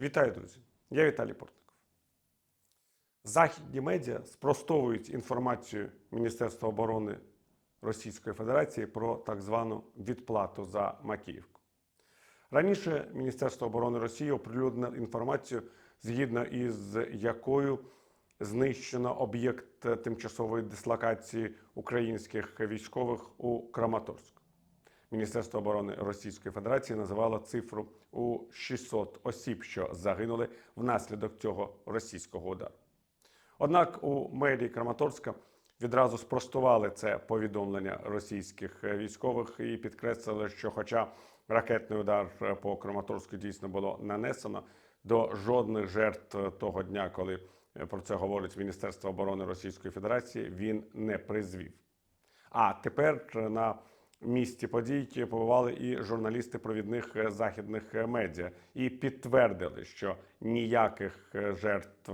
Вітаю, друзі! Я Віталій Портников. Західні медіа спростовують інформацію Міністерства оборони Російської Федерації про так звану відплату за Макіївку. Раніше Міністерство оборони Росії оприлюднило інформацію, згідно із якою знищено об'єкт тимчасової дислокації українських військових у Краматорську. Міністерство оборони Російської Федерації називало цифру у 600 осіб, що загинули внаслідок цього російського удару. Однак у мерії Краматорська відразу спростували це повідомлення російських військових і підкреслили, що, хоча ракетний удар по Краматорську дійсно було нанесено, до жодних жертв того дня, коли про це говорить Міністерство оборони Російської Федерації, він не призвів. А тепер на місці подій побували і журналісти провідних західних медіа і підтвердили, що ніяких жертв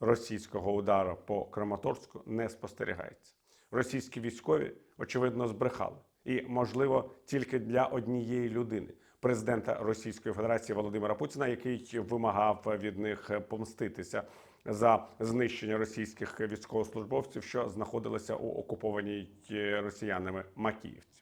російського удару по Краматорську не спостерігається. Російські військові очевидно збрехали, і можливо тільки для однієї людини президента Російської Федерації Володимира Путіна, який вимагав від них помститися за знищення російських військовослужбовців, що знаходилися у окупованій росіянами Макіївці.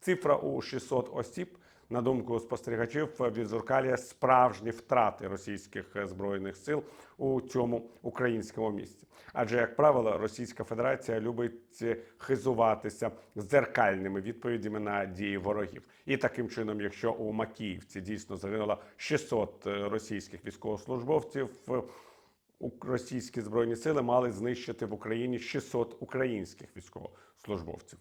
Цифра у 600 осіб, на думку спостерігачів, відзеркалює справжні втрати російських збройних сил у цьому українському місті. Адже, як правило, Російська Федерація любить хизуватися зеркальними відповідями на дії ворогів. І таким чином, якщо у Макіївці дійсно загинуло 600 російських військовослужбовців. Російські збройні сили мали знищити в Україні 600 українських військовослужбовців.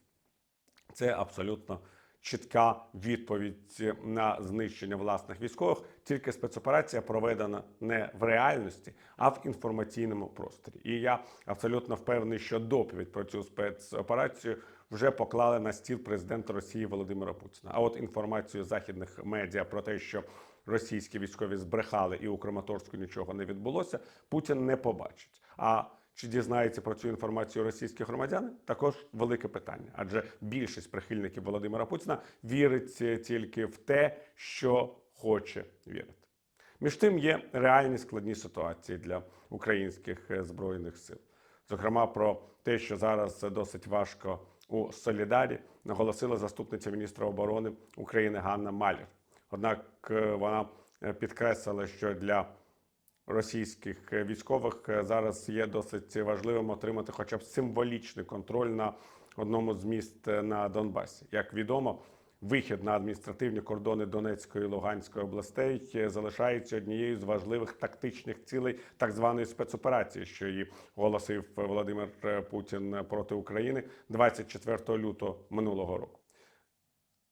Це абсолютно чітка відповідь на знищення власних військових. Тільки спецоперація проведена не в реальності, а в інформаційному просторі. І я абсолютно впевнений, що доповідь про цю спецоперацію вже поклали на стіл президента Росії Володимира Путіна. А от інформацію західних медіа про те, що російські військові збрехали і у Краматорську нічого не відбулося, Путін не побачить. А чи дізнається про цю інформацію російські громадяни? Також велике питання, адже більшість прихильників Володимира Путіна вірить тільки в те, що хоче вірити. Між тим є реальні складні ситуації для українських збройних сил. Зокрема, про те, що зараз досить важко у Солідарі, наголосила заступниця міністра оборони України Ганна Малєр. Однак вона підкреслила, що для російських військових зараз є досить важливим отримати, хоча б символічний контроль на одному з міст на Донбасі. Як відомо, вихід на адміністративні кордони Донецької і Луганської областей залишається однією з важливих тактичних цілей так званої спецоперації, що її оголосив Володимир Путін проти України 24 лютого минулого року.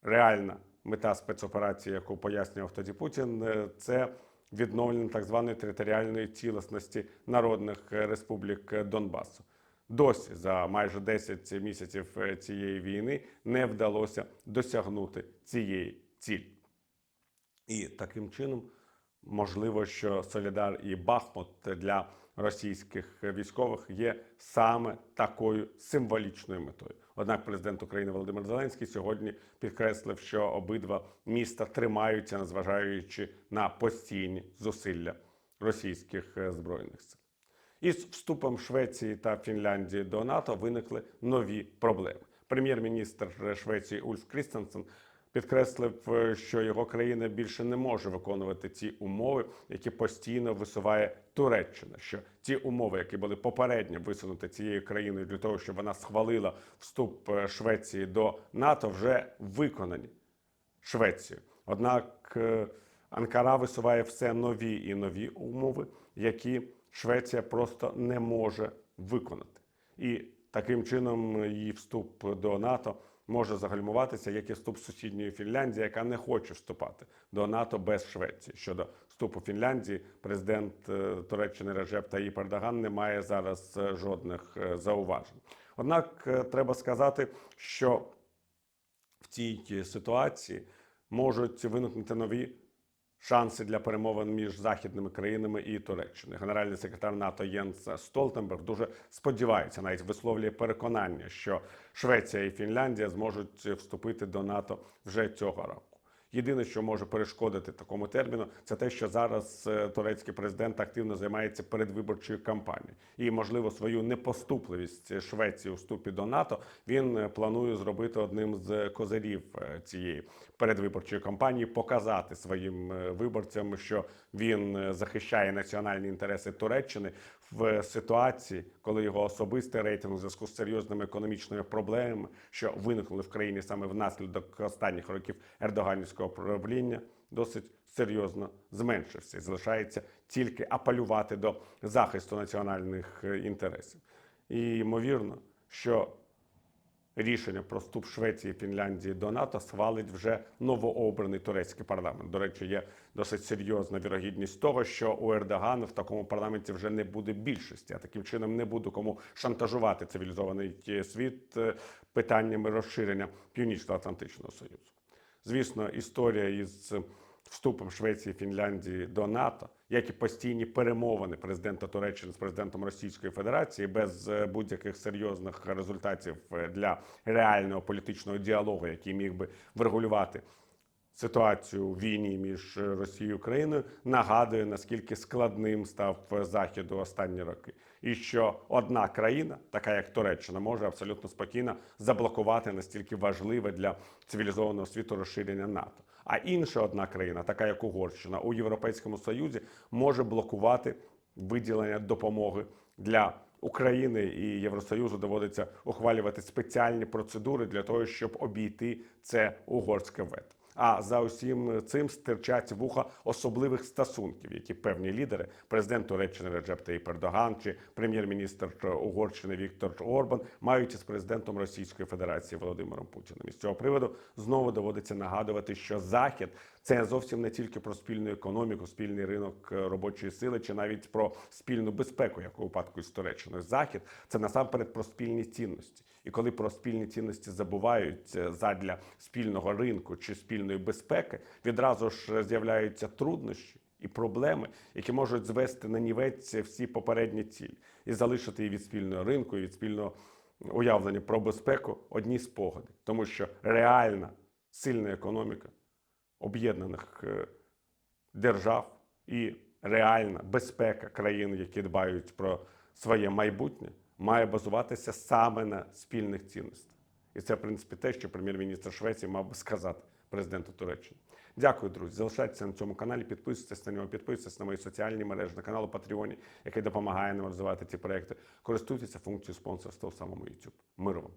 Реальна мета спецоперації, яку пояснював тоді Путін, це відновлення так званої територіальної цілісності народних республік Донбасу. Досі за майже 10 місяців цієї війни не вдалося досягнути цієї цілі. І таким чином можливо, що Солідар і Бахмут для російських військових є саме такою символічною метою. Однак президент України Володимир Зеленський сьогодні підкреслив, що обидва міста тримаються, незважаючи на постійні зусилля російських збройних сил. Із вступом Швеції та Фінляндії до НАТО виникли нові проблеми. Прем'єр-міністр Швеції Ульф Крістенсен підкреслив, що його країна більше не може виконувати ті умови, які постійно висуває Туреччина. Що ті умови, які були попередньо висунуті цією країною для того, щоб вона схвалила вступ Швеції до НАТО, вже виконані Швецією. Однак Анкара висуває все нові і нові умови, які Швеція просто не може виконати, і таким чином її вступ до НАТО може загальмуватися, як і вступ сусідньої Фінляндії, яка не хоче вступати до НАТО без Швеції. Щодо вступу Фінляндії, президент Туреччини Режеп Таїп Ердоган не має зараз жодних зауважень. Однак треба сказати, що в цій ситуації можуть виникнути нові шанси для перемовин між західними країнами і Туреччиною. Генеральний секретар НАТО Єнс Столтенберг дуже сподівається, навіть висловлює переконання, що Швеція і Фінляндія зможуть вступити до НАТО вже цього року. Єдине, що може перешкодити такому терміну, це те, що зараз е, турецький президент активно займається передвиборчою кампанією, і можливо свою непоступливість Швеції у вступі до НАТО він е, планує зробити одним з козирів е, цієї передвиборчої кампанії, показати своїм виборцям, що він захищає національні інтереси Туреччини в ситуації, коли його особистий рейтинг у зв'язку з серйозними економічними проблемами, що виникли в країні саме внаслідок останніх років ердоганівського правління, досить серйозно зменшився і залишається тільки апелювати до захисту національних е, інтересів. І ймовірно, що рішення про вступ Швеції і Фінляндії до НАТО схвалить вже новообраний турецький парламент. До речі, є досить серйозна вірогідність того, що у Ердогана в такому парламенті вже не буде більшості, а таким чином не буде кому шантажувати цивілізований е, світ е, питаннями розширення Північно-Атлантичного Союзу. Звісно, історія із вступом Швеції Фінляндії до НАТО, як і постійні перемовини президента Туреччини з президентом Російської Федерації без е, будь-яких серйозних результатів е, для реального політичного діалогу, який міг би врегулювати ситуацію у війні між е, Росією і Україною, нагадує наскільки складним став е, захід у останні роки, і що одна країна, така як Туреччина, може абсолютно спокійно заблокувати настільки важливе для цивілізованого світу розширення НАТО. А інша одна країна, така як Угорщина, у Європейському Союзі може блокувати виділення допомоги для України і Євросоюзу доводиться ухвалювати спеціальні процедури для того, щоб обійти це угорське вето. А за усім цим стирчать вуха особливих стосунків, які певні лідери, президент Туреччини Реджеп Таїп Ердоган чи прем'єр-міністр Угорщини Віктор Орбан, мають із президентом Російської Федерації Володимиром Путіним. І з цього приводу знову доводиться нагадувати, що Захід це зовсім не тільки про спільну економіку, спільний ринок робочої сили, чи навіть про спільну безпеку, як у випадку із Туреччиною. Захід це насамперед про спільні цінності. І коли про спільні цінності забувають е, задля спільного ринку чи спільної безпеки, відразу ж з'являються труднощі і проблеми, які можуть звести на нівець всі попередні цілі і залишити і від спільного ринку, і від спільного уявлення про безпеку одні спогади, тому що реальна сильна економіка об'єднаних е, держав і реальна безпека країн, які дбають про своє майбутнє, має базуватися саме на спільних цінностях. І це, в принципі, те, що прем'єр-міністр Швеції мав би сказати президенту Туреччини. Дякую, друзі. Залишайтеся на цьому каналі, підписуйтесь на нього, підписуйтесь на мої соціальні мережі, на канал Патреоні, який допомагає нам розвивати ці проекти. Користуйтеся функцією спонсорства у самому YouTube. Миру вам!